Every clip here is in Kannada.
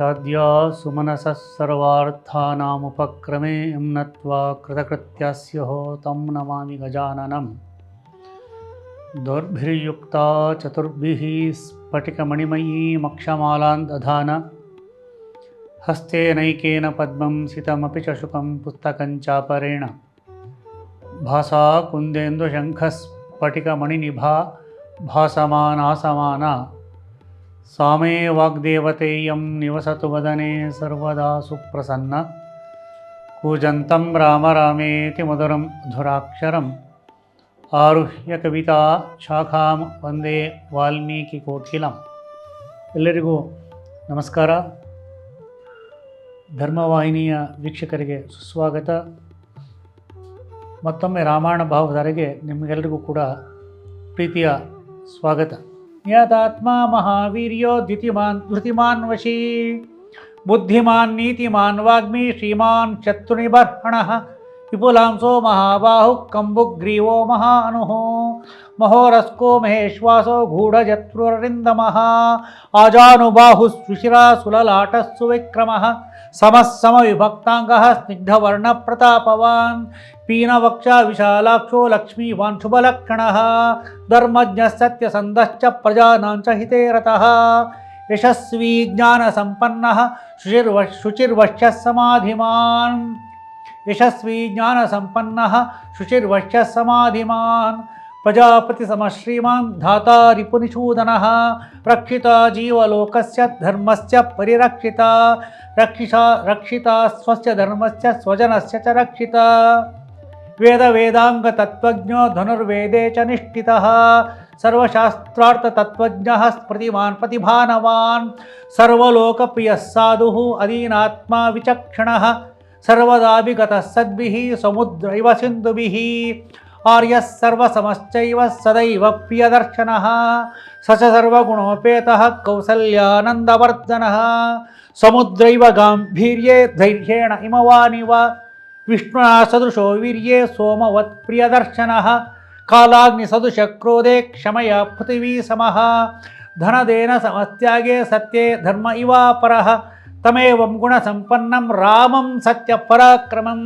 वागीशाद्या सुमनसः सर्वार्थानामुपक्रमे यं नत्वा कृतकृत्यस्य तं नमामि गजाननम् दोर्भिर्युक्ता चतुर्भिः स्फटिकमणिमयीमक्षमालां दधान। हस्तेनैकेन पद्मं सितमपि च शुकं पुस्तकं चापरेण। भासा कुन्देन्दुशङ्खस्फटिकमणिनिभा भासमानासमाना। ಸಾಮೇ ವಾಗ್ದೇವತೆಯಂ ನಿವಸತು ವದನೆ ಸರ್ವದಾ ಸುಪ್ರಸನ್ನ. ಕೂಜಂತಂ ರಾಮ ರಾಮೇತಿ ಮಧುರಂ ಧುರಾಕ್ಷರಂ. ಆರುಹ್ಯ ಕವಿತಾ ಶಾಖಾಂ ವಂದೇ ವಾಲ್ಮೀಕಿ ಕೋಕಿಲಂ. ಎಲ್ಲರಿಗೂ ನಮಸ್ಕಾರ. ಧರ್ಮವಾಹಿನಿಯ ವೀಕ್ಷಕರಿಗೆ ಸುಸ್ವಾಗತ. ಮತ್ತೊಮ್ಮೆ ರಾಮಾಯಣ ಭಾವಧಾರೆಗೆ ನಿಮಗೆಲ್ಲರಿಗೂ ಕೂಡ ಪ್ರೀತಿಯ ಸ್ವಾಗತ. यदात्मा महावीर्यो धृतिमान् धृतिमान् वशी बुद्धिमान नीतिमान वाग्मी श्रीमान शत्रुनिबर्हणः। विपुलांसो महाबाहुः कम्बुग्रीवो महानुः महोरस्को महेश्वासो गूढजत्रुरिन्दमः आजानुबाहुः सुशिरा सुललाटः सुविक्रमः। समः समविभक्ताङ्गः स्निग्धवर्णप्रतापवान्। पीनवक्षा विशालाक्षो लक्ष्मीवान् शुभलक्षणः धर्म सत्यसन्धश्च प्रजानां च हिते रतः। यशस्वी ज्ञानसम्पन्नः, शुचिर्व शुचिर्वश्यः समाधिमान्। యశస్వీ జ్ఞాన సంపన్న శుచిర్వశ్య సమాధిమాన్. ప్రజాపతి సమశ్రీమాన్ ధాత రిపునిషూదన రక్షిత జీవలోకస్య ధర్మస్య పరిరక్షిత. రక్షిష రక్షిత స్వస్య ధర్మస్య స్వజనస్య చ రక్షిత. వేద వేదాంగ తత్వజ్ఞో ధనుర్వేదే చ నిష్ఠిత. సర్వశాస్త్రార్థ తత్వజ్ఞ స్మృతిమాన్ ప్రతిభానవాన్. సర్వలోకప్రియ సాధు అధీనాత్మా విచక్షణ. ಸರ್ವದಾಭಿಗತಃ ಸದ್ಭಿः ಸಮುದ್ರೈವ ಸಿಂಧುಭಿಃ ಆರ್ಯ ಸರ್ವ ಸರ್ವಸಮಶ್ಚೈವ ಸದೈವ ಪ್ರಿಯದರ್ಶನ ಸ ಚ ಸರ್ವಗುಣೋಪೇತ ಕೌಸಲ್ಯಾನಂದವರ್ಧನ ಸಮುದ್ರೈವ ಗಾಂಭೀರ್ಯೇ ಧೈರ್ಯೇಣ ಇಮವಾನಿವ ವಿಷ್ಣುನಾ ಸದೃಶೋ ವೀರ್ಯೇ ಸೋಮವತ್ ಪ್ರಿಯದರ್ಶನ ಕಾಲಾಗ್ನಿ ಸದೃಶ ಕ್ರೋಧೆ ಕ್ಷಮಯ ಪೃಥಿವೀ ಸಮಃ ಧನದೇನ ಸಮತ್ಯಾಗೆ ಸತ್ಯೇ ಧರ್ಮ ಇವಾಪರಃ తమేవం గుణ సంపన్నం రామం సత్య పరాక్రమం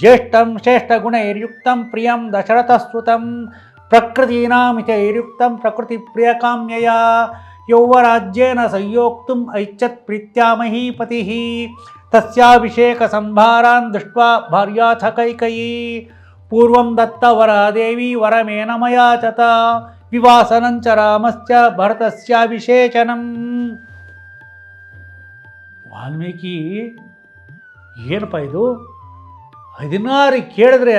జ్యేష్టం శ్రేష్టగుణైర్యుక్తం ప్రియం దశరథస్వతం ప్రకృతీనామితైర్యుక్తం ప్రకృతి ప్రియకామ్యయా యౌవరాజ్యేన సంయోక్తుం ఐచ్చత్ ప్రీత్యా మహీపతి తస్యాభిషేక సంభారాన్ దృష్ట్వా భార్యాథ కైకయీ పూర్వం దత్త వరాదేవి వరమేన మయాచత వివాసనం చ రామస్య భరతస్యాభిషేచనం. ವಾಲ್ಮೀಕಿ, ಏನಪ್ಪ ಇದು? ಹದಿನಾರು ಕೇಳಿದ್ರೆ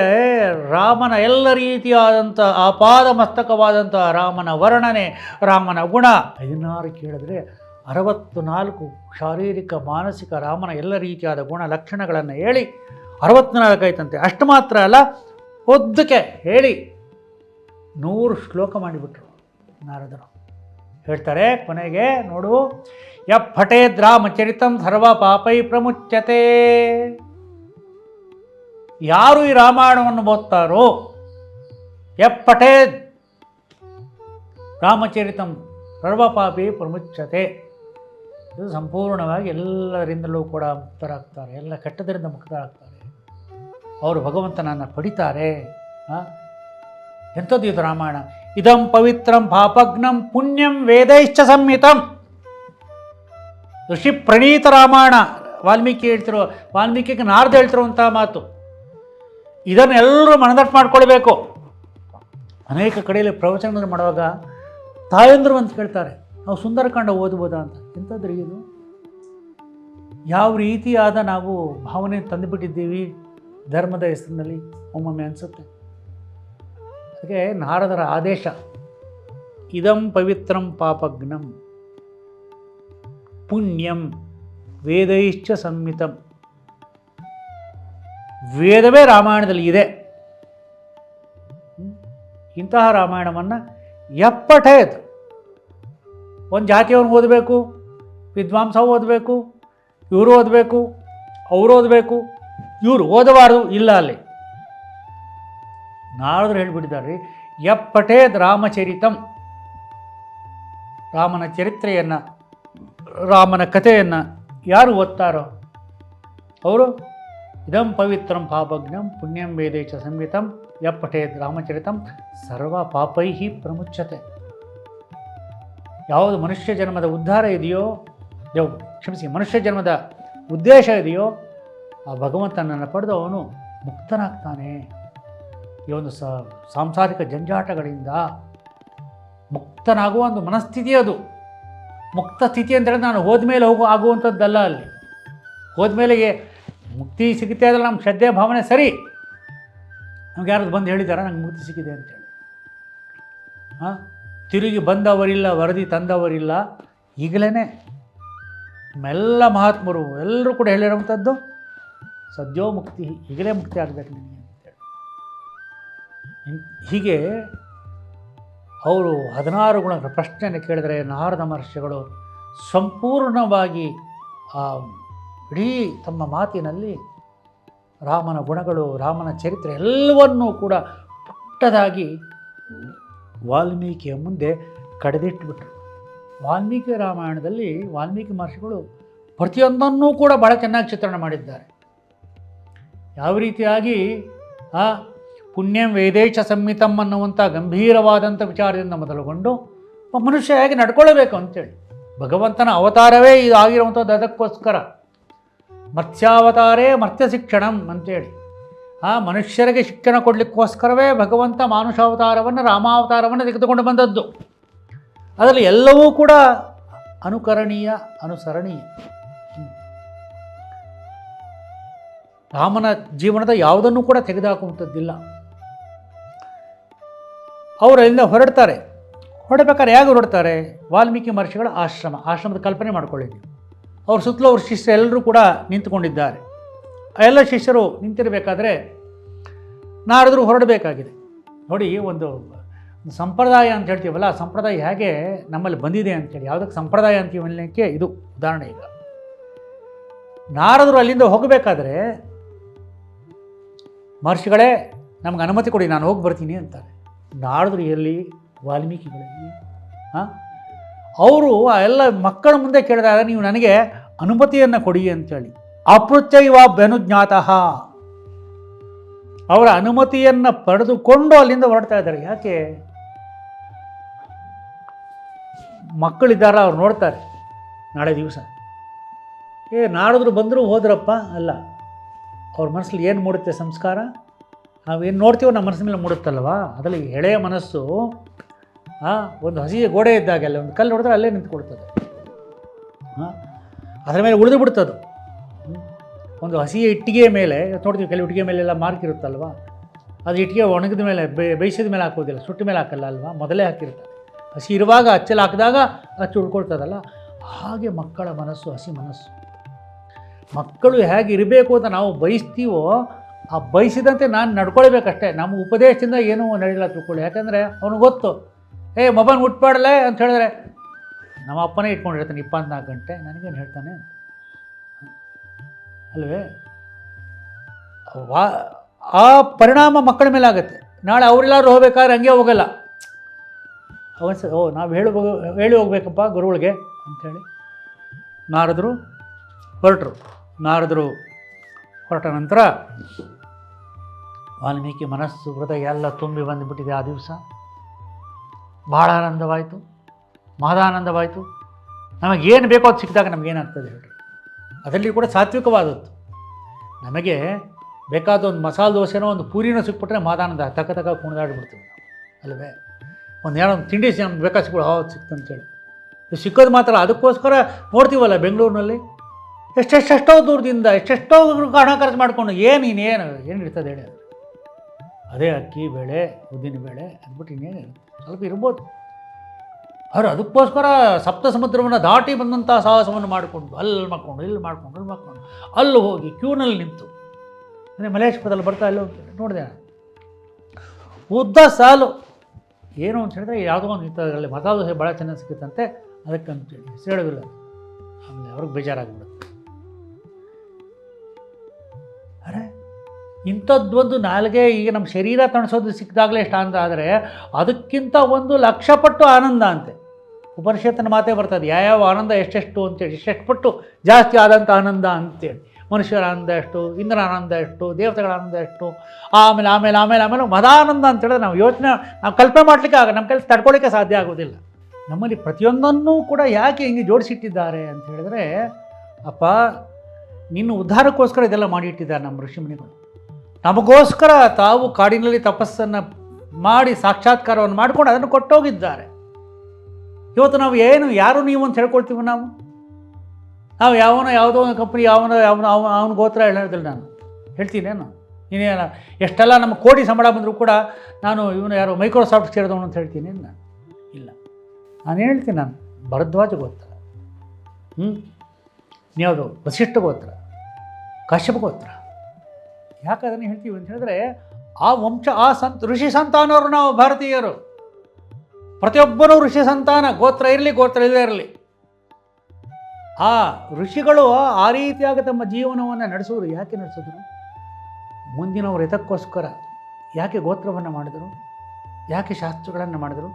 ರಾಮನ ಎಲ್ಲ ರೀತಿಯಾದಂಥ ಆಪಾದ ಮಸ್ತಕವಾದಂಥ ರಾಮನ ವರ್ಣನೆ, ರಾಮನ ಗುಣ. ಹದಿನಾರು ಕೇಳಿದ್ರೆ ಅರವತ್ತು ನಾಲ್ಕು ಶಾರೀರಿಕ, ಮಾನಸಿಕ ರಾಮನ ಎಲ್ಲ ರೀತಿಯಾದ ಗುಣ ಲಕ್ಷಣಗಳನ್ನು ಹೇಳಿ, ಅರವತ್ನಾಲ್ಕು ಆಯ್ತಂತೆ. ಅಷ್ಟು ಮಾತ್ರ ಅಲ್ಲ, ಒದ್ದಕ್ಕೆ ಹೇಳಿ, ನೂರು ಶ್ಲೋಕ ಮಾಡಿಬಿಟ್ರು ನಾರದರು. ಹೇಳ್ತಾರೆ ಕೊನೆಗೆ, ನೋಡು ಯಪ್ಪಠೇದ್ ರಾಮಚರಿತಂ ಸರ್ವ ಪಾಪೈ ಪ್ರಮುಚ್ಯತೆ. ಯಾರು ಈ ರಾಮಾಯಣವನ್ನು ಓದ್ತಾರೋ ಯಪ್ಪಠೇದ್ ರಾಮಚರಿತಂ ಸರ್ವ ಪಾಪಿ ಪ್ರಮುಚ್ಯತೆ. ಇದು ಸಂಪೂರ್ಣವಾಗಿ ಎಲ್ಲರಿಂದಲೂ ಕೂಡ ಮುಕ್ತರಾಗ್ತಾರೆ, ಎಲ್ಲ ಕೆಟ್ಟದರಿಂದ ಮುಕ್ತರಾಗ್ತಾರೆ. ಅವರು ಭಗವಂತನನ್ನು ಪಡಿತಾರೆ. ಎಂಥದ್ದು ಇದು ರಾಮಾಯಣ? ಇದಂ ಪವಿತ್ರಂ ಪಾಪಗ್ನಂ ಪುಣ್ಯಂ ವೇದೈಶ್ಚ ಸಂಹಿತಂ. ಋಷಿ ಪ್ರಣೀತ ರಾಮಾಯಣ, ವಾಲ್ಮೀಕಿ ಹೇಳ್ತಿರೋ, ವಾಲ್ಮೀಕಿಗೆ ನಾರ್ದು ಹೇಳ್ತಿರುವಂಥ ಮಾತು. ಇದನ್ನೆಲ್ಲರೂ ಮನದಟ್ಟು ಮಾಡ್ಕೊಳ್ಬೇಕು. ಅನೇಕ ಕಡೆಯಲ್ಲಿ ಪ್ರವಚನಗಳನ್ನು ಮಾಡುವಾಗ ತಾಯಂದ್ರು ಅಂತ ಕೇಳ್ತಾರೆ, ನಾವು ಸುಂದರಕಾಂಡ ಓದ್ಬೋದಾ ಅಂತ. ಎಂಥದ್ರಿ ಇದು? ಯಾವ ರೀತಿಯಾದ ನಾವು ಭಾವನೆ ತಂದುಬಿಟ್ಟಿದ್ದೀವಿ ಧರ್ಮದ ಹೆಸರಿನಲ್ಲಿ, ಒಮ್ಮೊಮ್ಮೆ ಅನಿಸುತ್ತೆ. ಅದಕ್ಕೆ ನಾರದರ ಆದೇಶ, ಇದಂ ಪವಿತ್ರಂ ಪಾಪಗ್ನಂ ಪುಣ್ಯಂ ವೇದೈಶ್ಚ ಸಂಹಿತಂ. ವೇದವೇ ರಾಮಾಯಣದಲ್ಲಿ ಇದೆ. ಇಂತಹ ರಾಮಾಯಣವನ್ನು ಎಪ್ಪಟೇದ್. ಒಂದು ಜಾತಿಯವ್ರನ್ನ ಓದಬೇಕು, ವಿದ್ವಾಂಸ ಓದಬೇಕು, ಇವರು ಓದಬೇಕು, ಅವರು ಓದಬೇಕು, ಇವರು ಓದಬಾರ್ದು, ಇಲ್ಲ ಅಲ್ಲಿ. ನಾರದರು ಹೇಳಿಬಿಟ್ಟಿದ್ದಾರೆ ರೀ ಎಪ್ಪಟೇದ್ ರಾಮಚರಿತಂ. ರಾಮನ ಚರಿತ್ರೆಯನ್ನು ರಾಮನ ಕಥೆಯನ್ನು ಯಾರು ಓದ್ತಾರೋ ಅವರು ಇದಂ ಪವಿತ್ರಂ ಪಾಪಜ್ಞಂ ಪುಣ್ಯಂ ವೇದೇಶ ಸಂಹಿತಂ ಯ ರಾಮಚರಿತಂ ಸರ್ವ ಪಾಪೈಹಿ ಪ್ರಮುಚ್ಯತೆ. ಯಾವುದು ಮನುಷ್ಯ ಜನ್ಮದ ಉದ್ಧಾರ ಇದೆಯೋ ದೇವ್ ಕ್ಷಮಿಸಿ, ಮನುಷ್ಯ ಜನ್ಮದ ಉದ್ದೇಶ ಇದೆಯೋ, ಆ ಭಗವಂತನನ್ನು ಪಡೆದು ಅವನು ಮುಕ್ತನಾಗ್ತಾನೆ. ಈ ಒಂದು ಸಾಂಸಾರಿಕ ಜಂಜಾಟಗಳಿಂದ ಮುಕ್ತನಾಗುವ ಒಂದು ಮನಸ್ಥಿತಿ ಅದು. ಮುಕ್ತ ಸ್ಥಿತಿ ಅಂತೇಳಿ ನಾನು ಹೋದ್ಮೇಲೆ ಹೋಗು, ಆಗುವಂಥದ್ದಲ್ಲ ಅಲ್ಲಿ. ಹೋದ್ಮೇಲೆ ಮುಕ್ತಿ ಸಿಗುತ್ತೆ ಅಂದರೆ ನಮ್ಮ ಶ್ರದ್ಧೆ, ಭಾವನೆ ಸರಿ. ನಮ್ಗೆ ಯಾರಾದ್ರು ಬಂದು ಹೇಳಿದ್ದಾರೆ ನಂಗೆ ಮುಕ್ತಿ ಸಿಕ್ಕಿದೆ ಅಂತೇಳಿ ಹಾಂ? ತಿರುಗಿ ಬಂದವರಿಲ್ಲ, ವರದಿ ತಂದವರಿಲ್ಲ ಈಗಲೇ ನಮ್ಮೆಲ್ಲ ಮಹಾತ್ಮರು, ಎಲ್ಲರೂ ಕೂಡ ಹೇಳಿರೋವಂಥದ್ದು, ಸದ್ಯೋ ಮುಕ್ತಿ, ಈಗಲೇ ಮುಕ್ತಿ ಆಗಬೇಕು ನಿಮಗೆ ಅಂತೇಳಿ ಹೀಗೆ ಅವರು ಹದಿನಾರು ಗುಣ ಪ್ರಶ್ನೆಯನ್ನು ಕೇಳಿದರೆ ನಾರದ ಮಹರ್ಷಿಗಳು ಸಂಪೂರ್ಣವಾಗಿ ಆ ಇಡೀ ತಮ್ಮ ಮಾತಿನಲ್ಲಿ ರಾಮನ ಗುಣಗಳು, ರಾಮನ ಚರಿತ್ರೆ ಎಲ್ಲವನ್ನೂ ಕೂಡ ಪುಟ್ಟದಾಗಿ ವಾಲ್ಮೀಕಿಯ ಮುಂದೆ ಕಡಿದಿಟ್ಟುಬಿಟ್ರು. ವಾಲ್ಮೀಕಿ ರಾಮಾಯಣದಲ್ಲಿ ವಾಲ್ಮೀಕಿ ಮಹರ್ಷಿಗಳು ಪ್ರತಿಯೊಂದನ್ನೂ ಕೂಡ ಭಾಳ ಚೆನ್ನಾಗಿ ಚಿತ್ರಣ ಮಾಡಿದ್ದಾರೆ. ಯಾವ ರೀತಿಯಾಗಿ ಆ ಪುಣ್ಯಂ ವೇದೇಶ ಸಂಹಿತಂ ಅನ್ನುವಂಥ ಗಂಭೀರವಾದಂಥ ವಿಚಾರದಿಂದ ಮೊದಲುಗೊಂಡು ಮನುಷ್ಯ ಹೇಗೆ ನಡ್ಕೊಳ್ಬೇಕು ಅಂತೇಳಿ. ಭಗವಂತನ ಅವತಾರವೇ ಇದು ಆಗಿರುವಂಥದ್ದು ಅದಕ್ಕೋಸ್ಕರ. ಮತ್ಸ್ಯಾವತಾರೇ ಮರ್ತ್ಯ ಶಿಕ್ಷಣಂ ಅಂತೇಳಿ. ಆ ಮನುಷ್ಯರಿಗೆ ಶಿಕ್ಷಣ ಕೊಡಲಿಕ್ಕೋಸ್ಕರವೇ ಭಗವಂತ ಮಾನುಷಾವತಾರವನ್ನು, ರಾಮಾವತಾರವನ್ನು ತೆಗೆದುಕೊಂಡು ಬಂದದ್ದು. ಅದರಲ್ಲಿ ಎಲ್ಲವೂ ಕೂಡ ಅನುಕರಣೀಯ, ಅನುಸರಣೀಯ. ರಾಮನ ಜೀವನದ ಯಾವುದನ್ನು ಕೂಡ ತೆಗೆದುಹಾಕುವಂಥದ್ದಿಲ್ಲ ಅವರು ಅಲ್ಲಿಂದ ಹೊರಡ್ತಾರೆ. ಹೊರಡಬೇಕಾದ್ರೆ ಹೇಗೆ ಹೊರಡ್ತಾರೆ? ವಾಲ್ಮೀಕಿ ಮಹರ್ಷಿಗಳ ಆಶ್ರಮ, ಆಶ್ರಮದ ಕಲ್ಪನೆ ಮಾಡ್ಕೊಳ್ಳಿ ಅವ್ರ ಸುತ್ತಲೂ ಅವ್ರ ಶಿಷ್ಯ ಎಲ್ಲರೂ ಕೂಡ ನಿಂತುಕೊಂಡಿದ್ದಾರೆ. ಎಲ್ಲ ಶಿಷ್ಯರು ನಿಂತಿರಬೇಕಾದ್ರೆ ನಾಡಿದ್ರು ಹೊರಡಬೇಕಾಗಿದೆ. ನೋಡಿ, ಒಂದು ಸಂಪ್ರದಾಯ ಅಂತ ಹೇಳ್ತೀವಲ್ಲ ಸಂಪ್ರದಾಯ ಹೇಗೆ ನಮ್ಮಲ್ಲಿ ಬಂದಿದೆ ಅಂತೇಳಿ. ಯಾವುದಕ್ಕೆ ಸಂಪ್ರದಾಯ ಅಂತೀವಿ ಅನ್ನೋಕ್ಕೆ ಇದು ಉದಾಹರಣೆ ಈಗ. ನಾರದರು ಅಲ್ಲಿಂದ ಹೋಗಬೇಕಾದ್ರೆ ಮಹರ್ಷಿಗಳೇ, ನಮ್ಗೆ ಅನುಮತಿ ಕೊಡಿ, ನಾನು ಹೋಗಿ ಬರ್ತೀನಿ ಅಂತಾರೆ. ನಾರದರು ಎಲ್ಲಿ ವಾಲ್ಮೀಕಿಗಳಲ್ಲಿ, ಹಾಂ? ಅವರು ಆ ಎಲ್ಲ ಮಕ್ಕಳ ಮುಂದೆ ಕೇಳಿದಾಗ ನೀವು ನನಗೆ ಅನುಮತಿಯನ್ನು ಕೊಡಿ ಅಂತೇಳಿ. ಅಪೃತ್ಯವ ಬೆನುಜ್ಞಾತಃ ಅವರ ಅನುಮತಿಯನ್ನು ಪಡೆದುಕೊಂಡು ಅಲ್ಲಿಂದ ಹೊರಡ್ತಾ ಇದ್ದಾರೆ. ಯಾಕೆ? ಮಕ್ಕಳಿದ್ದಾರೆ, ಅವ್ರು ನೋಡ್ತಾರೆ ನಾಳೆ ದಿವಸ. ಏ ನಾಡಿದ್ರು ಬಂದರೂ ಹೋದ್ರಪ್ಪ? ಅಲ್ಲ. ಅವ್ರ ಮನಸ್ಸಲ್ಲಿ ಏನು ಮೂಡುತ್ತೆ ಸಂಸ್ಕಾರ? ನಾವೇನು ನೋಡ್ತೀವೋ ನಮ್ಮ ಮನಸ್ಸಿನ ಮೇಲೆ ಮೂಡುತ್ತಲ್ವ? ಅದರಲ್ಲಿ ಎಳೆಯ ಮನಸ್ಸು ಒಂದು ಹಸಿಯ ಗೋಡೆ ಇದ್ದಾಗ ಇದ್ದಾಗೆಲ್ಲ ಒಂದು ಕಲ್ಲು ಹೊಡೆದ್ರೆ ಅಲ್ಲೇ ನಿಂತ್ಕೊಳ್ತದೆ. ಹಾಂ ಅದರ ಮೇಲೆ ಉಳಿದು ಬಿಡ್ತದು. ಒಂದು ಹಸಿಯ ಇಟ್ಟಿಗೆಯ ಮೇಲೆ, ನೋಡ್ತೀವಿ ಕೆಲವು ಇಟ್ಟಿಗೆ ಮೇಲೆಲ್ಲ ಮಾರ್ಕ್ ಇರುತ್ತಲ್ವ? ಅದು ಇಟ್ಟಿಗೆ ಒಣಗಿದ ಮೇಲೆ ಬೇಯಿಸಿದ ಮೇಲೆ ಹಾಕೋದಿಲ್ಲ, ಸುಟ್ಟ ಮೇಲೆ ಹಾಕಲ್ಲ ಅಲ್ವಾ? ಮೊದಲೇ ಹಾಕಿರ್ತಾರೆ. ಹಸಿ ಇರುವಾಗ ಹಚ್ಚಲ್ಲಿ ಹಾಕಿದಾಗ ಅಚ್ಚು ಉಳ್ಕೊಳ್ತದಲ್ಲ? ಹಾಗೆ ಮಕ್ಕಳ ಮನಸ್ಸು, ಹಸಿ ಮನಸ್ಸು. ಮಕ್ಕಳು ಹೇಗೆ ಇರಬೇಕು ಅಂತ ನಾವು ಬಯಸ್ತೀವೋ ಆ ಬಯಸಿದಂತೆ ನಾನು ನಡ್ಕೊಳ್ಬೇಕಷ್ಟೇ. ನಮ್ಮ ಉಪದೇಶದಿಂದ ಏನೂ ನಡೆಯಲ್ಲ ತಿಳ್ಕೊಳ್ಳಿ. ಯಾಕಂದರೆ ಅವ್ನಿಗೆ ಗೊತ್ತು. ಏ ಮೊಬೈಲ್ ಮುಟ್ಬಾಡಲೆ ಅಂತ ಹೇಳಿದ್ರೆ, ನಮ್ಮ ಅಪ್ಪನೇ ಇಟ್ಕೊಂಡಿರ್ತಾನೆ ಇಪ್ಪತ್ನಾಲ್ಕು ಗಂಟೆ. ನನಗೇನು ಹೇಳ್ತಾನೆ? ಅಲ್ವೇ? ವಾ, ಆ ಪರಿಣಾಮ ಮಕ್ಕಳ ಮೇಲೆ ಆಗುತ್ತೆ. ನಾಳೆ ಅವರೆಲ್ಲರೂ ಹೋಗ್ಬೇಕಾದ್ರೆ ಹಂಗೆ ಹೋಗಲ್ಲ. ಅವನ್ಸ ಓ, ನಾವು ಹೇಳಿ ಹೇಳಿ ಹೋಗ್ಬೇಕಪ್ಪ ಗುರುಗಳಿಗೆ ಅಂಥೇಳಿ ನಾರದರು ಹೊರಟರು. ನಾರದರು ಹೊರಟ ನಂತರ ವಾಲ್ಮೀಕಿ ಮನಸ್ಸು, ಹೃದಯ ಎಲ್ಲ ತುಂಬಿ ಬಂದುಬಿಟ್ಟಿದೆ ಆ ದಿವಸ. ಭಾಳ ಆನಂದವಾಯಿತು. ಮಹದಾನಂದವಾಯಿತು ನಮಗೇನು ಬೇಕೋ ಅದು ಸಿಕ್ಕಿದಾಗ ನಮಗೇನಾಗ್ತದೆ ಹೇಳಿ ಅದರಲ್ಲಿ ಕೂಡ ಸಾತ್ವಿಕವಾದದ್ದು. ನಮಗೆ ಬೇಕಾದ ಒಂದು ಮಸಾಲೆ ದೋಸೆನೋ ಒಂದು ಪೂರಿನೋ ಸಿಕ್ಬಿಟ್ರೆ ಮಾದಾನಂದ ತಕ್ಕ ತಕ್ಕ ಕುಣಿದಾಡ್ಬಿಡ್ತೀವಿ ನಾವು. ಅಲ್ವೇ? ಒಂದು ಏನೋ ಒಂದು ತಿಂಡಿ ನಮ್ಗೆ ಬೇಕಾದ ಸಿಕ್ಬಿಡು, ಹೌದು ಸಿಕ್ತಂತೇಳಿ. ಇದು ಸಿಕ್ಕೋದು ಮಾತ್ರ, ಅದಕ್ಕೋಸ್ಕರ ನೋಡ್ತೀವಲ್ಲ ಬೆಂಗಳೂರಿನಲ್ಲಿ? ಎಷ್ಟೆಷ್ಟೆಷ್ಟೋ ದೂರದಿಂದ, ಎಷ್ಟೆಷ್ಟೋ ಹಣ ಖರ್ಚು ಮಾಡಿಕೊಂಡು ಏನು ಇನ್ನೇನು ಏನು ಇರ್ತದೆ ಹೇಳಿ. ಅದು ಅಕ್ಕಿ ಬೇಳೆ ಉದ್ದಿನ ಬೇಳೆ ಅಂದ್ಬಿಟ್ಟು ಇನ್ನೇನು ಸ್ವಲ್ಪ ಇರ್ಬೋದು. ಅವ್ರು ಅದಕ್ಕೋಸ್ಕರ ಸಪ್ತ ಸಮುದ್ರವನ್ನು ದಾಟಿ ಬಂದಂಥ ಸಾಹಸವನ್ನು ಮಾಡಿಕೊಂಡು, ಅಲ್ಲಿ ಮಾಡ್ಕೊಂಡು, ಇಲ್ಲಿ ಮಾಡ್ಕೊಂಡು ಇಲ್ಲಿ ಮಾಡ್ಕೊಂಡು, ಅಲ್ಲಿ ಹೋಗಿ ಕ್ಯೂನಲ್ಲಿ ನಿಂತು. ಅಂದರೆ ಮಲೇಶ್ವರದಲ್ಲಿ ಬರ್ತಾ ಇಲ್ಲ ನೋಡಿದೆ ಉದ್ದ ಸಾಲು. ಏನು ಅಂತ ಹೇಳಿದ್ರೆ ಯಾವುದೋ ಒಂದು ಇಂಥದ್ರಲ್ಲಿ ಮಸಾಲೆ ದೋಸೆ ಭಾಳ ಚೆನ್ನಾಗಿ ಸಿಗುತ್ತಂತೆ ಅದಕ್ಕೆ ಅಂತೇಳಿ ಹೆಸರು ಹೇಳೋದಿಲ್ಲ. ಆಮೇಲೆ ಅವ್ರಿಗೆ ಬೇಜಾರಾಗ್ಬಿಡುತ್ತೆ. ಇಂಥದ್ದೊಂದು ನಾಲ್ಗೆ ಈಗ ನಮ್ಮ ಶರೀರ ತಣಿಸೋದು ಸಿಕ್ಕಿದಾಗಲೇ ಇಷ್ಟ ಅಂತ ಆದರೆ ಅದಕ್ಕಿಂತ ಒಂದು ಲಕ್ಷ ಪಟ್ಟು ಆನಂದ ಅಂತೆ. ಉಪನಿಷತ್ತಿನ ಮಾತೇ ಬರ್ತದೆ, ಯಾವ್ಯಾವ ಆನಂದ ಎಷ್ಟೆಷ್ಟು ಅಂತೇಳಿ ಎಷ್ಟೆಷ್ಟು ಪಟ್ಟು ಜಾಸ್ತಿ ಆದಂಥ ಆನಂದ ಅಂತೇಳಿ. ಮನುಷ್ಯರ ಆನಂದ ಎಷ್ಟು ಇಂದ್ರ ಆನಂದ ಎಷ್ಟು, ದೇವತೆಗಳ ಆನಂದ ಎಷ್ಟು, ಆಮೇಲೆ ಆಮೇಲೆ ಆಮೇಲೆ ಆಮೇಲೆ ಮದಾನಂದ ಅಂತೇಳಿದ್ರೆ ನಾವು ಯೋಚನೆ, ನಾವು ಕಲ್ಪನೆ ಮಾಡಲಿಕ್ಕೆ ಆಗ, ನಮ್ಮ ಕೆಲಸ ತಡ್ಕೊಳ್ಳಿಕ್ಕೆ ಸಾಧ್ಯ ಆಗೋದಿಲ್ಲ. ನಮ್ಮಲ್ಲಿ ಪ್ರತಿಯೊಂದನ್ನೂ ಕೂಡ ಯಾಕೆ ಹಿಂಗೆ ಜೋಡಿಸಿಟ್ಟಿದ್ದಾರೆ ಅಂತ ಹೇಳಿದ್ರೆ, ಅಪ್ಪ, ನಿನ್ನ ಉದ್ಧಾರಕ್ಕೋಸ್ಕರ ಇದೆಲ್ಲ ಮಾಡಿಟ್ಟಿದ್ದಾರೆ ನಮ್ಮ ಋಷಿಮುನಿಗಳು ನಮಗೋಸ್ಕರ ತಾವು ಕಾಡಿನಲ್ಲಿ ತಪಸ್ಸನ್ನು ಮಾಡಿ ಸಾಕ್ಷಾತ್ಕಾರವನ್ನು ಮಾಡಿಕೊಂಡು ಅದನ್ನು ಕೊಟ್ಟೋಗಿದ್ದಾರೆ. ಇವತ್ತು ನಾವು ಏನು, ಯಾರು ನೀವು ಅಂತ ಹೇಳ್ಕೊಳ್ತೀವಿ ನಾವು? ನಾವು ಯಾವನೋ ಯಾವುದೋ ಒಂದು ಕಂಪ್ನಿ, ಯಾವನೋ ಯಾವನೋ ಅವನ ಅವನ ಗೋತ್ರ ಹೇಳೋದಿಲ್ಲ ನಾನು. ಹೇಳ್ತೀನೇನು ಇನ್ನೇನು, ಎಷ್ಟೆಲ್ಲ ನಮ್ಮ ಕೋಟಿ ಸಂಬಳ ಬಂದರೂ ಕೂಡ ನಾನು ಇವನು ಯಾರು ಮೈಕ್ರೋಸಾಫ್ಟ್ ಸೇರಿದವನು ಅಂತ ಹೇಳ್ತೀನಿ ನಾನು. ಇಲ್ಲ. ನಾನು ಹೇಳ್ತೀನಿ ನಾನು? ಭರದ್ವಾಜ ಗೋತ್ರ. ಹ್ಞೂ ಯಾವುದು ವಸಿಷ್ಠ ಗೋತ್ರ. ಕಾಶ್ಯಪ ಗೋತ್ರ. ಯಾಕೆ ಅದನ್ನು ಹೇಳ್ತೀವಿ ಅಂತ ಹೇಳಿದ್ರೆ, ಆ ವಂಶ, ಆ ಸಂತ, ಋಷಿ ಸಂತಾನವರು ನಾವು ಭಾರತೀಯರು. ಪ್ರತಿಯೊಬ್ಬರೂ ಋಷಿ ಸಂತಾನ, ಗೋತ್ರ ಇರಲಿ, ಗೋತ್ರ ಇಲ್ಲದೇ ಇರಲಿ. ಆ ಋಷಿಗಳು ಆ ರೀತಿಯಾಗಿ ತಮ್ಮ ಜೀವನವನ್ನು ನಡೆಸೋರು ಯಾಕೆ ನಡೆಸಿದ್ರು? ಮುಂದಿನವರು ಇದಕ್ಕೋಸ್ಕರ ಯಾಕೆ ಗೋತ್ರವನ್ನು ಮಾಡಿದರು? ಯಾಕೆ ಶಾಸ್ತ್ರಗಳನ್ನು ಮಾಡಿದರು?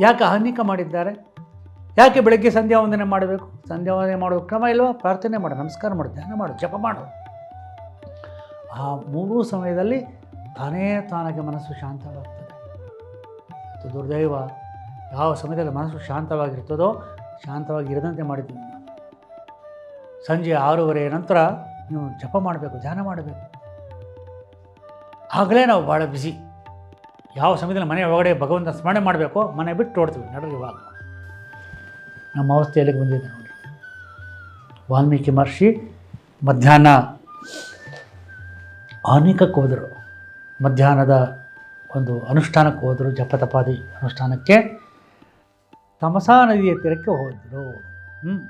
ಯಾಕೆ ಅಹನಿಕ ಮಾಡಿದ್ದಾರೆ? ಯಾಕೆ ಬೆಳಗ್ಗೆ ಸಂಧ್ಯಾ ವಂದನೆ ಮಾಡಬೇಕು? ಸಂಧ್ಯಾ ವಂದನೆ ಮಾಡೋ ಕ್ರಮ ಇಲ್ವಾ? ಪ್ರಾರ್ಥನೆ ಮಾಡು, ನಮಸ್ಕಾರ ಮಾಡು, ಧ್ಯಾನ ಮಾಡು, ಜಪ ಮಾಡು. ಆ ಮೂರೂ ಸಮಯದಲ್ಲಿ ತಾನೇ ತಾನಾಗೆ ಮನಸ್ಸು ಶಾಂತವಾಗ್ತದೆ. ಮತ್ತು ದುರ್ದೈವ ಯಾವ ಸಮಯದಲ್ಲಿ ಮನಸ್ಸು ಶಾಂತವಾಗಿರ್ತದೋ ಶಾಂತವಾಗಿ ಇರದಂತೆ ಮಾಡಿದ್ದೀವಿ ನಾವು. ಸಂಜೆ ಆರೂವರೆಯ ನಂತರ ನೀವು ಜಪ ಮಾಡಬೇಕು, ಧ್ಯಾನ ಮಾಡಬೇಕು. ಆಗಲೇ ನಾವು ಭಾಳ ಬ್ಯುಸಿ ಯಾವ ಸಮಯದಲ್ಲಿ ಮನೆ ಒಳಗಡೆ ಭಗವಂತ ಸ್ಮರಣೆ ಮಾಡಬೇಕು ಮನೆ ಬಿಟ್ಟು ಓಡ್ತೀವಿ ನಡ್ರಿ ಇವಾಗ. ನಮ್ಮ ಅವಸ್ಥೆಯಲ್ಲಿ ಬಂದಿದ್ದೆ ಬಂದಿದೆ ನೋಡಿ. ವಾಲ್ಮೀಕಿ ಮಹರ್ಷಿ ಮಧ್ಯಾಹ್ನ ಆನಿಕಕ್ಕೆ ಹೋದರು. ಮಧ್ಯಾಹ್ನದ ಒಂದು ಅನುಷ್ಠಾನಕ್ಕೆ ಹೋದರು, ಜಪತಪಾದಿ ಅನುಷ್ಠಾನಕ್ಕೆ. ತಮಸಾ ನದಿಯ ತೀರಕ್ಕೆ ಹೋದರು. ಹ್ಞೂ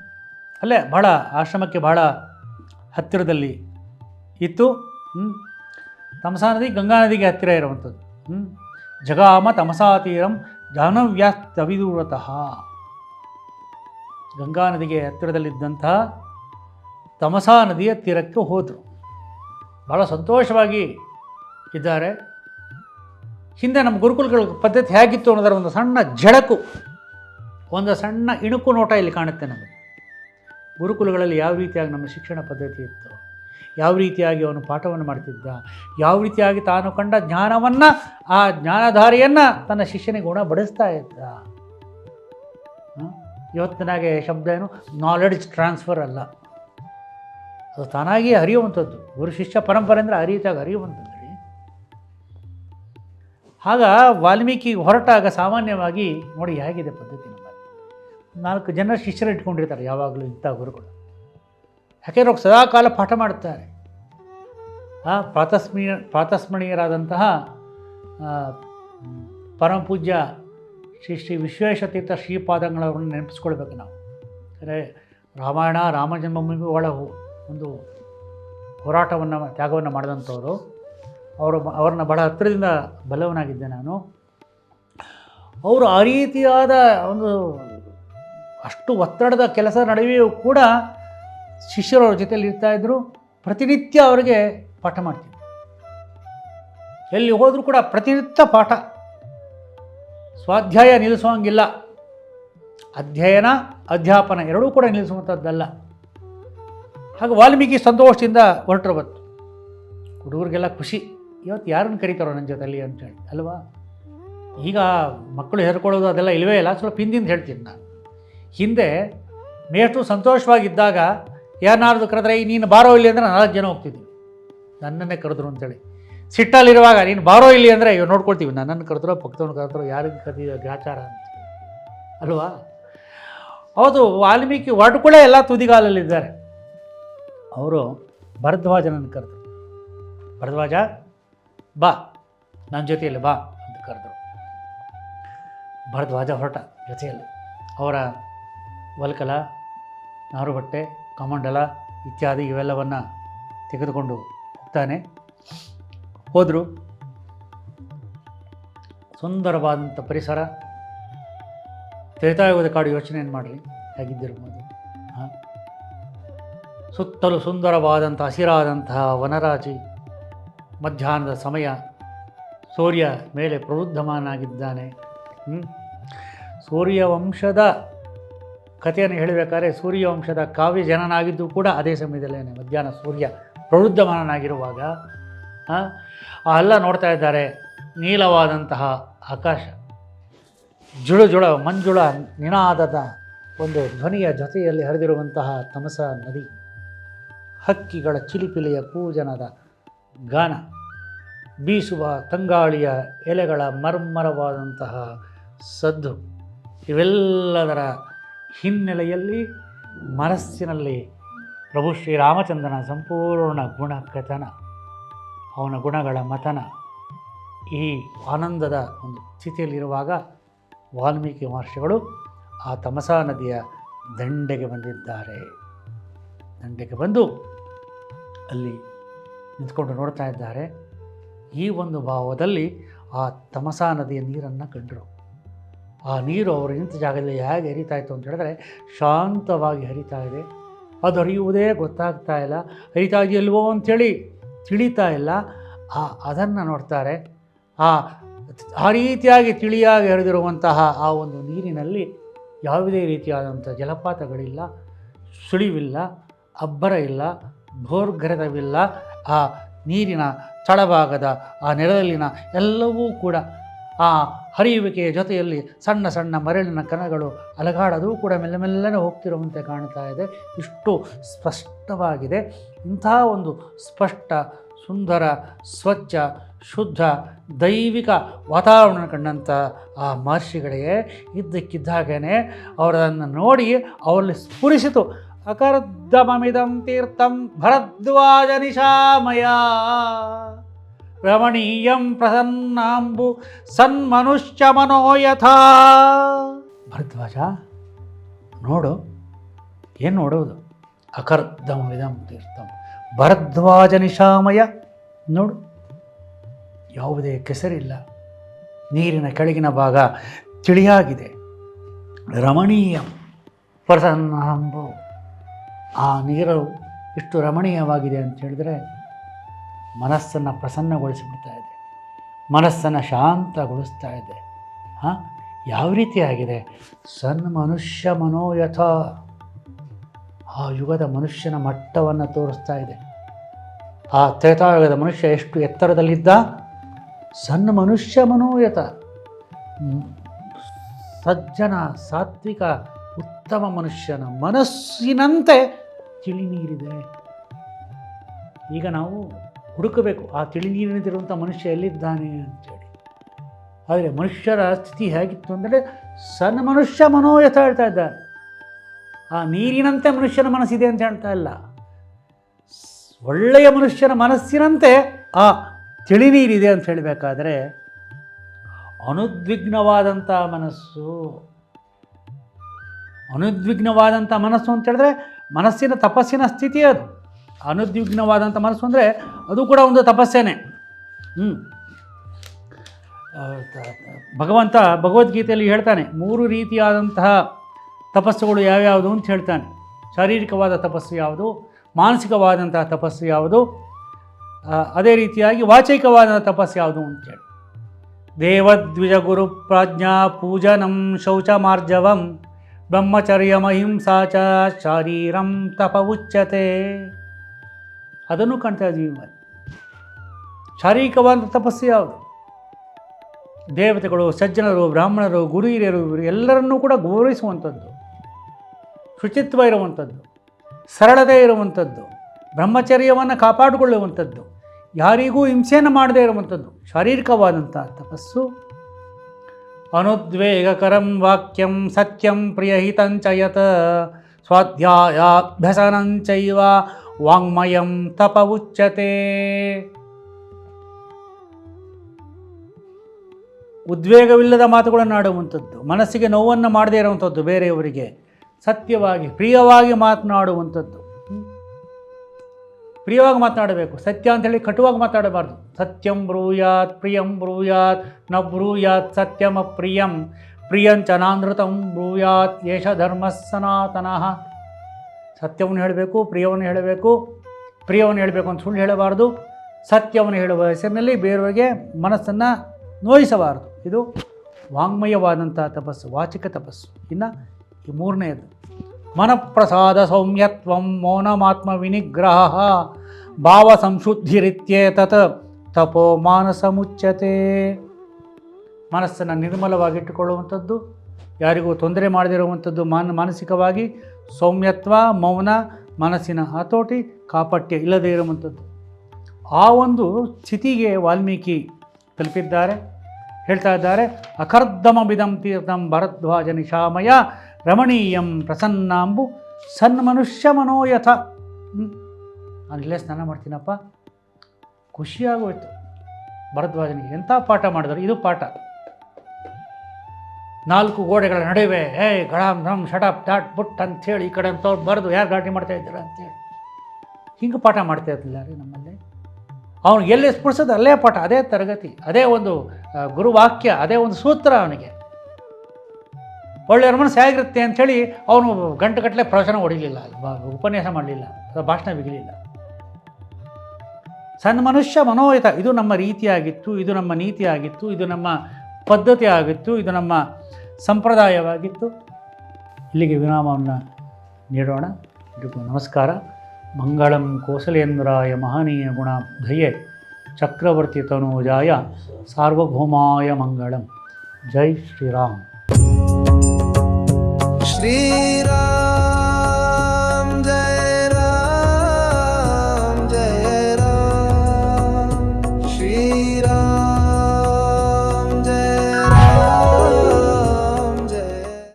ಅಲ್ಲೇ ಭಾಳ ಆಶ್ರಮಕ್ಕೆ ಭಾಳ ಹತ್ತಿರದಲ್ಲಿ ಇತ್ತು. ಹ್ಞೂ ತಮಸಾ ನದಿ ಗಂಗಾ ನದಿಗೆ ಹತ್ತಿರ ಇರುವಂಥದ್ದು. ಹ್ಞೂ ಜಗಾಮ ತಮಸಾ ತೀರಂ ಜಾನವ್ಯಾಸ್ತವಿದೂರತಃ ಗಂಗಾ ನದಿಗೆ ಹತ್ತಿರದಲ್ಲಿದ್ದಂತಹ ತಮಸಾ ನದಿಯ ತೀರಕ್ಕೆ ಹೋದರು. ಭಾಳ ಸಂತೋಷವಾಗಿ ಇದ್ದಾರೆ. ಹಿಂದೆ ನಮ್ಮ ಗುರುಕುಲಗಳ ಪದ್ಧತಿ ಹೇಗಿತ್ತು ಅನ್ನೋದರ ಒಂದು ಸಣ್ಣ ಝಳಕು ಒಂದು ಸಣ್ಣ ಇಣುಕು ನೋಟ ಇಲ್ಲಿ ಕಾಣುತ್ತೆ ನಮಗೆ. ಗುರುಕುಲಗಳಲ್ಲಿ ಯಾವ ರೀತಿಯಾಗಿ ನಮ್ಮ ಶಿಕ್ಷಣ ಪದ್ಧತಿ ಇತ್ತು, ಯಾವ ರೀತಿಯಾಗಿ ಅವನು ಪಾಠವನ್ನು ಮಾಡ್ತಿದ್ದ, ಯಾವ ರೀತಿಯಾಗಿ ತಾನು ಕಂಡ ಜ್ಞಾನವನ್ನು, ಆ ಜ್ಞಾನಧಾರಿಯನ್ನು ತನ್ನ ಶಿಷ್ಯನಿಗೆ ಉಣಬಡಿಸ್ತಾ ಇದ್ದ. ಹ್ಮ್? ಇವತ್ತಿನಾಗೆ ಶಬ್ದ ಏನು? ನಾಲೆಡ್ಜ್ ಟ್ರಾನ್ಸ್ಫರ್ ಅಲ್ಲ. ಅದು ತಾನಾಗಿಯೇ ಹರಿಯುವಂಥದ್ದು. ಗುರು ಶಿಷ್ಯ ಪರಂಪರೆ ಅಂದರೆ ಆ ರೀತಿಯಾಗಿ ಹರಿಯುವಂಥದ್ದು ಆಗ ವಾಲ್ಮೀಕಿ ಹೊರಟಾಗ ಸಾಮಾನ್ಯವಾಗಿ ನೋಡಿ ಹೇಗಿದೆ ಪದ್ಧತಿ ನಮ್ಮಲ್ಲಿ ನಾಲ್ಕು ಜನ ಶಿಷ್ಯರು ಇಟ್ಕೊಂಡಿರ್ತಾರೆ ಯಾವಾಗಲೂ ಇಂಥ ಗುರುಗಳು. ಯಾಕೆಂದ್ರೆ ಅವ್ರು ಸದಾಕಾಲ ಪಾಠ ಮಾಡ್ತಾರೆ ಆ ಪ್ರಾತಸ್ಮೀಯ ಪ್ರಾತಸ್ಮರಣೀಯರಾದಂತಹ ಆ, ಪರಮ ಪೂಜ್ಯ ಶ್ರೀ ಶ್ರೀ ವಿಶ್ವೇಶತೀರ್ಥ ಶ್ರೀಪಾದಂಗಳವ್ರನ್ನ ನೆನಪಿಸ್ಕೊಳ್ಬೇಕು ನಾವು. ಅಂದರೆ ರಾಮಾಯಣ ರಾಮ ಜನ್ಮಭೂಮಿ ಒಳ ಒಂದು ಹೋರಾಟವನ್ನು, ತ್ಯಾಗವನ್ನು ಮಾಡಿದಂಥವರು. ಅವರು ಅವ್ರನ್ನ ಬಹಳ ಹತ್ತಿರದಿಂದ ಬಲ್ಲವನಾಗಿದ್ದೆ ನಾನು. ಅವರು ಆ ರೀತಿಯಾದ ಒಂದು ಅಷ್ಟು ಒತ್ತಡದ ಕೆಲಸ ನಡುವೆಯೂ ಕೂಡ ಶಿಷ್ಯರು ಅವ್ರ ಜೊತೆಯಲ್ಲಿ ಇರ್ತಾಯಿದ್ರು ಪ್ರತಿನಿತ್ಯ ಅವರಿಗೆ ಪಾಠ ಮಾಡ್ತಿದ್ರು. ಎಲ್ಲಿ ಹೋದರೂ ಕೂಡ ಪ್ರತಿನಿತ್ಯ ಪಾಠ. ಸ್ವಾಧ್ಯಾಯ ನಿಲ್ಲಿಸುವಂಗಿಲ್ಲ. ಅಧ್ಯಯನ, ಅಧ್ಯಾಪನ ಎರಡೂ ಕೂಡ ನಿಲ್ಲಿಸುವಂಥದ್ದಲ್ಲ. ಹಾಗೆ ವಾಲ್ಮೀಕಿ ಸಂತೋಷದಿಂದ ಹೊರಟರು ಬಂತು. ಹುಡುಗರಿಗೆಲ್ಲ ಖುಷಿ. ಇವತ್ತು ಯಾರನ್ನು ಕರೀತಾರೋ ನನ್ನ ಜೊತೆಲಿ ಅಂತೇಳಿ ಅಲ್ವಾ? ಈಗ ಮಕ್ಕಳು ಹೆರ್ಕೊಳ್ಳೋದು ಅದೆಲ್ಲ ಇಲ್ಲವೇ ಇಲ್ಲ. ಸ್ವಲ್ಪ ಹಿಂದಿಂದ ಹೇಳ್ತೀನಿ ನಾನು. ಹಿಂದೆ ಮೇಷ್ಟು ಸಂತೋಷವಾಗಿದ್ದಾಗ ಯಾರನ್ನಾರ್ದು ಕರೆದ್ರೆ ನೀನು ಬಾರೋ ಇಲ್ಲಿ ಅಂದರೆ ನಾಲ್ಕು ಜನ ಹೋಗ್ತಿದ್ವಿ. ನನ್ನನ್ನೇ ಕರೆದ್ರು ಅಂತೇಳಿ. ಸಿಟ್ಟಲ್ಲಿರುವಾಗ, ನೀನು ಬಾರೋ ಇಲ್ಲಿ ಅಂದರೆ ಇವ್ ನೋಡ್ಕೊಳ್ತೀವಿ. ನನ್ನನ್ನು ಕರೆದ್ರೋ ಪಕ್ಕದವ್ನ ಕರೆದ್ರು, ಯಾರಿಗೆ ಕರೆದಿರೋ ಗ್ರಾಚಾರ ಅಂತ. ಅಲ್ವಾ? ಹೌದು, ವಾಲ್ಮೀಕಿ ಹೊರಟುಕೊಳ್ಳೇ ಎಲ್ಲ ತುದಿಗಾಲಲ್ಲಿದ್ದಾರೆ. ಅವರು ಭರದ್ವಾಜನನ್ನು ಕರೆದರು. ಭರದ್ವಾಜ, ಬಾ, ನನ್ನ ಜೊತೆಯಲ್ಲಿ ಬಾ ಅಂತ ಕರೆದರು. ಭರದ್ವಾಜ ಹೊರಟ ಜೊತೆಯಲ್ಲಿ. ಅವರ ವಲ್ಕಲ, ನಾರುಬಟ್ಟೆ, ಕಮಂಡಲ ಇತ್ಯಾದಿ ಇವೆಲ್ಲವನ್ನು ತೆಗೆದುಕೊಂಡು ಹೋಗ್ತಾನೆ. ಹೋದರು. ಸುಂದರವಾದಂಥ ಪರಿಸರ. ತ್ರೇತಾಯುಗದ ಕಾಡು ಯೋಚನೆಯನ್ನು ಮಾಡಲಿ? ಹೇಗಿದ್ದಿರ್ಬೋದು? ಹಾಂ? ಸುತ್ತಲೂ ಸುಂದರವಾದಂಥ ಹಸಿರಾದಂತಹ ವನರಾಜಿ ಮಧ್ಯಾಹ್ನದ ಸಮಯ ಸೂರ್ಯ ಮೇಲೆ ಪ್ರವೃದ್ಧಮಾನಾಗಿದ್ದಾನೆ. ಸೂರ್ಯ ಸೂರ್ಯವಂಶದ ಕಥೆಯನ್ನು ಹೇಳಬೇಕಾದ್ರೆ ಸೂರ್ಯವಂಶದ ಕಾವ್ಯ ಜನನಾಗಿದ್ದು ಕೂಡ ಅದೇ ಸಮಯದಲ್ಲೇ ಮಧ್ಯಾಹ್ನ ಸೂರ್ಯ ಪ್ರವೃದ್ಧಮಾನನಾಗಿರುವಾಗ, ಆ ಎಲ್ಲ ನೋಡ್ತಾ ಇದ್ದಾರೆ, ನೀಲವಾದಂತಹ ಆಕಾಶ, ಜುಳು ಜುಳ, ಮಂಜುಳ ನಿನಾದದ ಒಂದು ಧ್ವನಿಯ ಜೊತೆಯಲ್ಲಿ ಹರಿದಿರುವಂತಹ ತಮಸ ನದಿ. ಹಕ್ಕಿಗಳ ಚಿಲಿಪಿಲಿಯ ಕೂಜನದ ಗಾನ. ಬೀಸುವ ತಂಗಾಳಿಯ ಎಲೆಗಳ ಮರ್ಮರವಾದಂತಹ ಸದ್ದು. ಇವೆಲ್ಲದರ ಹಿನ್ನೆಲೆಯಲ್ಲಿ ಮನಸ್ಸಿನಲ್ಲಿ ಪ್ರಭು ಶ್ರೀರಾಮಚಂದ್ರನ ಸಂಪೂರ್ಣ ಗುಣ ಕಥನ ಅವನ ಗುಣಗಳ ಮತನ ಈ ಆನಂದದ ಒಂದು ಸ್ಥಿತಿಯಲ್ಲಿರುವಾಗ ವಾಲ್ಮೀಕಿ ಮಹರ್ಷಿಗಳು ಆ ತಮಸಾ ನದಿಯ ದಂಡೆಗೆ ಬಂದಿದ್ದಾರೆ. ದಂಡೆಗೆ ಬಂದು ಅಲ್ಲಿ ನಿಂತ್ಕೊಂಡು ನೋಡ್ತಾ ಇದ್ದಾರೆ. ಈ ಒಂದು ಭಾವದಲ್ಲಿ ಆ ತಮಸಾ ನದಿಯ ನೀರನ್ನು ಕಂಡರು. ಆ ನೀರು ಅವರು ನಿಂತ ಜಾಗದಲ್ಲಿ ಹೇಗೆ ಹರಿತಾ ಇತ್ತು ಅಂತ ಹೇಳಿದ್ರೆ ಶಾಂತವಾಗಿ ಹರಿತಾ ಇದೆ. ಅದು ಹರಿಯುವುದೇ ಗೊತ್ತಾಗ್ತಾ ಇಲ್ಲ. ಹರಿತಾ ಇದೆಯಲ್ವೋ ಅಂಥೇಳಿ ತಿಳಿತಾ ಇಲ್ಲ. ಆ, ಅದನ್ನು ನೋಡ್ತಾರೆ. ಆ ಆ ರೀತಿಯಾಗಿ ತಿಳಿಯಾಗಿ ಹರಿದಿರುವಂತಹ ಆ ಒಂದು ನೀರಿನಲ್ಲಿ ಯಾವುದೇ ರೀತಿಯಾದಂಥ ಜಲಪಾತಗಳಿಲ್ಲ, ಸುಳಿವಿಲ್ಲ, ಅಬ್ಬರ ಇಲ್ಲ. ಭೋರ್ಗರೆತವಿಲ್ಲ ಆ ನೀರಿನ ತಳಭಾಗದ, ಆ ನೆಲದಲ್ಲಿನ ಎಲ್ಲವೂ ಕೂಡ ಆ ಹರಿಯುವಿಕೆಯ ಜೊತೆಯಲ್ಲಿ ಸಣ್ಣ ಸಣ್ಣ ಮರಳಿನ ಕಣಗಳು ಅಲಗಾಡೋದು ಕೂಡ ಮೆಲ್ಲ ಮೆಲ್ಲನೆ ಹೋಗ್ತಿರುವಂತೆ ಕಾಣ್ತಾ ಇದೆ. ಇಷ್ಟು ಸ್ಪಷ್ಟವಾಗಿದೆ. ಇಂಥ ಒಂದು ಸ್ಪಷ್ಟ, ಸುಂದರ, ಸ್ವಚ್ಛ, ಶುದ್ಧ, ದೈವಿಕ ವಾತಾವರಣ ಕಂಡಂಥ ಆ ಮಹರ್ಷಿಗಳಿಗೆ ಇದ್ದಕ್ಕಿದ್ದಾಗೇ ಅವರನ್ನು ನೋಡಿ ಅವರಲ್ಲಿ ಸ್ಫುರಿಸಿತು. ಅಕರ್ದಮಮಿದಂ ತೀರ್ಥಂ ಭರದ್ವಾಜ ನಿಶಾಮಯ ರಮಣೀಯಂ ಪ್ರಸನ್ನಾಂಬು ಸನ್ಮನುಷ್ಯ ಮನೋಯಥಾ ಭರದ್ವಾಜ ನೋಡು, ಏನು ನೋಡೋದು? ಅಕರ್ದಮವಿದಂ ತೀರ್ಥಂ. ಭರದ್ವಾಜ ನಿಶಾಮಯ ನೋಡು. ಯಾವುದೇ ಕೆಸರಿಲ್ಲ. ನೀರಿನ ಕೆಳಗಿನ ಭಾಗ ತಿಳಿಯಾಗಿದೆ. ರಮಣೀಯ ಪ್ರಸನ್ನಾಂಬು. ಆ ನೀರು ಎಷ್ಟು ರಮಣೀಯವಾಗಿದೆ ಅಂತ ಹೇಳಿದ್ರೆ ಮನಸ್ಸನ್ನು ಪ್ರಸನ್ನಗೊಳಿಸಿಬಿಡ್ತಾ ಇದೆ. ಮನಸ್ಸನ್ನು ಶಾಂತಗೊಳಿಸ್ತಾ ಇದೆ. ಹಾಂ? ಯಾವ ರೀತಿಯಾಗಿದೆ ಸನ್ ಮನುಷ್ಯ ಮನೋಯಥ ಆ ಯುಗದ ಮನುಷ್ಯನ ಮಟ್ಟವನ್ನು ತೋರಿಸ್ತಾ ಇದೆ. ಆ ತ್ರೇತಾಯುಗದ ಮನುಷ್ಯ ಎಷ್ಟು ಎತ್ತರದಲ್ಲಿದ್ದ? ಸಣ್ಣ ಮನುಷ್ಯ ಮನೋಯತ ಸಜ್ಜನ ಸಾತ್ವಿಕ ಉತ್ತಮ ಮನುಷ್ಯನ ಮನಸ್ಸಿನಂತೆ ತಿಳಿ ನೀರಿದೆ ಈಗ ನಾವು ಹುಡುಕಬೇಕು, ಆ ತಿಳಿ ನೀರಿನಲ್ಲಿರುವಂಥ ಮನುಷ್ಯ ಎಲ್ಲಿದ್ದಾನೆ ಅಂತೇಳಿ. ಆದರೆ ಮನುಷ್ಯರ ಸ್ಥಿತಿ ಹೇಗಿತ್ತು ಅಂದರೆ, ಸಣ್ಣ ಮನುಷ್ಯ ಮನೋಯಥ ಹೇಳ್ತಾ ಇದ್ದಾರೆ. ಆ ನೀರಿನಂತೆ ಮನುಷ್ಯನ ಮನಸ್ಸಿದೆ ಅಂತ ಹೇಳ್ತಾ ಇಲ್ಲ. ಒಳ್ಳೆಯ ಮನುಷ್ಯನ ಮನಸ್ಸಿನಂತೆ ಆ ತಿಳಿ ನೀರಿದೆ ಅಂತ ಹೇಳಬೇಕಾದ್ರೆ ಅನುದ್ವಿಗ್ನವಾದಂಥ ಮನಸ್ಸು. ಅನುದ್ವಿಗ್ನವಾದಂಥ ಮನಸ್ಸು ಅಂತ ಹೇಳಿದ್ರೆ ಮನಸ್ಸಿನ ತಪಸ್ಸಿನ ಸ್ಥಿತಿ ಅದು. ಅನುದ್ವಿಗ್ನವಾದಂಥ ಮನಸ್ಸು ಅಂದರೆ ಅದು ಕೂಡ ಒಂದು ತಪಸ್ಸೇನೆ. ಹ್ಞೂ ಭಗವಂತ ಭಗವದ್ಗೀತೆಯಲ್ಲಿ ಹೇಳ್ತಾನೆ, ಮೂರು ರೀತಿಯಾದಂತಹ ತಪಸ್ಸುಗಳು ಯಾವ್ಯಾವುದು ಅಂತ ಹೇಳ್ತಾನೆ. ಶಾರೀರಿಕವಾದ ತಪಸ್ಸು ಯಾವುದು, ಮಾನಸಿಕವಾದಂತಹ ತಪಸ್ಸು ಯಾವುದು ಅದೇ ರೀತಿಯಾಗಿ ವಾಚೈಕವಾದ ತಪಸ್ಸು ಯಾವುದು ಅಂತ ಹೇಳಿ. ದೇವದ್ವಿಜ ಗುರು ಪ್ರಾಜ್ಞಾ ಪೂಜನಂ ಶೌಚಮಾರ್ಜವಂ. ಬ್ರಹ್ಮಚರ್ಯಮಹಿಂಸಾ ಚ ಶಾರೀರಂ ತಪ ಉಚ್ಯತೆ ಅದನ್ನು ಕಾಣ್ತಾ ಇದ್ದೀವಿ. ಶಾರೀರಿಕವಾದ ತಪಸ್ಸು ಯಾವುದು? ದೇವತೆಗಳು, ಸಜ್ಜನರು, ಬ್ರಾಹ್ಮಣರು ಗುರು ಹಿರಿಯರು ಎಲ್ಲರನ್ನೂ ಕೂಡ ಗೌರವಿಸುವಂಥದ್ದು. ಶುಚಿತ್ವ ಇರುವಂಥದ್ದು. ಸರಳತೆ ಇರುವಂಥದ್ದು. ಬ್ರಹ್ಮಚರ್ಯವನ್ನು ಕಾಪಾಡಿಕೊಳ್ಳುವಂಥದ್ದು. ಯಾರಿಗೂ ಹಿಂಸೆಯನ್ನು ಮಾಡದೇ ಇರುವಂಥದ್ದು. ಶಾರೀರಿಕವಾದಂಥ ತಪಸ್ಸು ಅನುದ್ವೇಗಕರಂ ವಾಕ್ಯಂ ಸತ್ಯಂ ಪ್ರಿಯಹಿತಂಚ ಯತ್ ಸ್ವಾಧ್ಯಾಯಾಭ್ಯಸನಂಚೈವ ವಾಂಗ್ಮಯಂ ತಪ ಉಚ್ಯತೆ ಉದ್ವೇಗವಿಲ್ಲದ ಮಾತುಗಳನ್ನು ಆಡುವಂಥದ್ದು, ಮನಸ್ಸಿಗೆ ನೋವನ್ನು ಮಾಡದೇ ಇರುವಂಥದ್ದು ಬೇರೆಯವರಿಗೆ, ಸತ್ಯವಾಗಿ, ಪ್ರಿಯವಾಗಿ ಮಾತನಾಡುವಂಥದ್ದು? ಪ್ರಿಯವಾಗಿ ಮಾತನಾಡಬೇಕು. ಸತ್ಯ ಅಂತೇಳಿ ಕಟುವಾಗಿ ಮಾತಾಡಬಾರ್ದು ಸತ್ಯಂ ಬ್ರೂಯಾತ್, ಪ್ರಿಯಂ ಬ್ರೂಯಾತ್ನ ಬ್ರೂಯಾತ್, ಸತ್ಯಮ ಪ್ರಿಯಂ. ಪ್ರಿಯಂ ನಾನೃತಂ ಬ್ರೂಯಾತ್ ಯೇಷ ಧರ್ಮ ಸನಾತನಃ. ಸತ್ಯವನ್ನು ಹೇಳಬೇಕು, ಪ್ರಿಯವನ್ನು ಹೇಳಬೇಕು. ಪ್ರಿಯವನ್ನು ಹೇಳಬೇಕು ಅಂತ ಸುಳ್ಳು ಹೇಳಬಾರ್ದು. ಸತ್ಯವನ್ನು ಹೇಳುವ ಹೆಸರಿನಲ್ಲಿ ಬೇರೆಯವರಿಗೆ ಮನಸ್ಸನ್ನು ನೋಯಿಸಬಾರದು. ಇದು ವಾಂಗ್ಮಯವಾದಂಥ ತಪಸ್ಸು, ವಾಚಿಕ ತಪಸ್ಸು. ಇನ್ನು ಈ ಮೂರನೆಯದು. ಮನಃಪ್ರಸಾದ ಸೌಮ್ಯತ್ವಂ ಮೌನಮಾತ್ಮ ವಿನಿಗ್ರಹ ಭಾವ ಸಂಶುದ್ಧಿರಿತ್ಯೇತತ್ ತಪೋ ಮಾನಸ ಮುಚ್ಚತೆ ಮನಸ್ಸನ್ನು ನಿರ್ಮಲವಾಗಿಟ್ಟುಕೊಳ್ಳುವಂಥದ್ದು, ಯಾರಿಗೂ ತೊಂದರೆ ಮಾಡದಿರುವಂಥದ್ದು ಮಾನ, ಮಾನಸಿಕವಾಗಿ ಸೌಮ್ಯತ್ವ, ಮೌನ, ಮನಸ್ಸಿನ ಹತೋಟಿ, ಕಾಪಟ್ಯ ಇಲ್ಲದೇ ಇರುವಂಥದ್ದು. ಆ ಒಂದು ಸ್ಥಿತಿಗೆ ವಾಲ್ಮೀಕಿ ತಲುಪಿದ್ದಾರೆ. ಹೇಳ್ತಾ ಇದ್ದಾರೆ ಅಕರ್ದಮ ಬಿದಂ ತೀರ್ಥಂ ಭರದ್ವಾಜ ನಿಶಾಮಯ ರಮಣೀಯಂ ಪ್ರಸನ್ನಾಂಬು ಸನ್ಮನುಷ್ಯ ಮನೋಯಥ. ಅಲ್ಲೇ ಸ್ನಾನ ಮಾಡ್ತೀನಪ್ಪ. ಖುಷಿಯಾಗೋಯ್ತು. ಭರದ್ವಾಜನಿಗೆ ಎಂಥ ಪಾಠ ಮಾಡಿದ್ರು? ಇದು ಪಾಠ. ನಾಲ್ಕು ಗೋಡೆಗಳ ನಡುವೆ ಏಯ್ ಗಳಾಮ್ ಧಮ್ ಶಟಪ್ ದಾಟ್ ಬುಟ್ ಅಂಥೇಳಿ ಈ ಕಡೆ ಅಂತವ್ರು ಬರೆದು ಯಾರು ಗಾಟಿ ಮಾಡ್ತಾ ಇದ್ದೀರ ಅಂತೇಳಿ ಹಿಂಗೆ ಪಾಠ ಮಾಡ್ತಾ ಇರ್ತಿಲ್ಲ ರೀ ನಮ್ಮಲ್ಲಿ. ಅವನು ಎಲ್ಲಿ ಸ್ಫುರಿಸೋದು ಅಲ್ಲೇ ಪಾಠ, ಅದೇ ತರಗತಿ, ಅದೇ ಒಂದು ಗುರುವಾಕ್ಯ, ಅದೇ ಒಂದು ಸೂತ್ರ ಅವನಿಗೆ. ಒಳ್ಳೆಯ ಮನಸ್ಸು ಹೇಗಿರುತ್ತೆ ಅಂಥೇಳಿ ಅವನು ಗಂಟೆಗಟ್ಟಲೆ ಪ್ರವಚನ ಹೊಡಿಲಿಲ್ಲ ಉಪನ್ಯಾಸ ಮಾಡಲಿಲ್ಲ, ಅಥವಾ ಭಾಷಣ ಬಿಗಲಿಲ್ಲ. ಸಣ್ಣ ಮನುಷ್ಯ ಮನೋಹಿತ, ಇದು ನಮ್ಮ ರೀತಿಯಾಗಿತ್ತು, ಇದು ನಮ್ಮ ನೀತಿಯಾಗಿತ್ತು, ಇದು ನಮ್ಮ ಪದ್ಧತಿ ಆಗಿತ್ತು ಇದು ನಮ್ಮ ಸಂಪ್ರದಾಯವಾಗಿತ್ತು. ಇಲ್ಲಿಗೆ ವಿರಾಮವನ್ನು ನೀಡೋಣ. ಇದಕ್ಕೂ ನಮಸ್ಕಾರ. ಮಂಗಳಂ ಕೋಸಲೇಂದ್ರಾಯ ಮಹನೀಯ ಗುಣಾಬ್ಧಯೇ ಚಕ್ರವರ್ತಿ ತನೋಜಾಯ ಸಾರ್ವಭೌಮಾಯ ಮಂಗಳಂ. ಜೈ ಶ್ರೀರಾಮ್. vida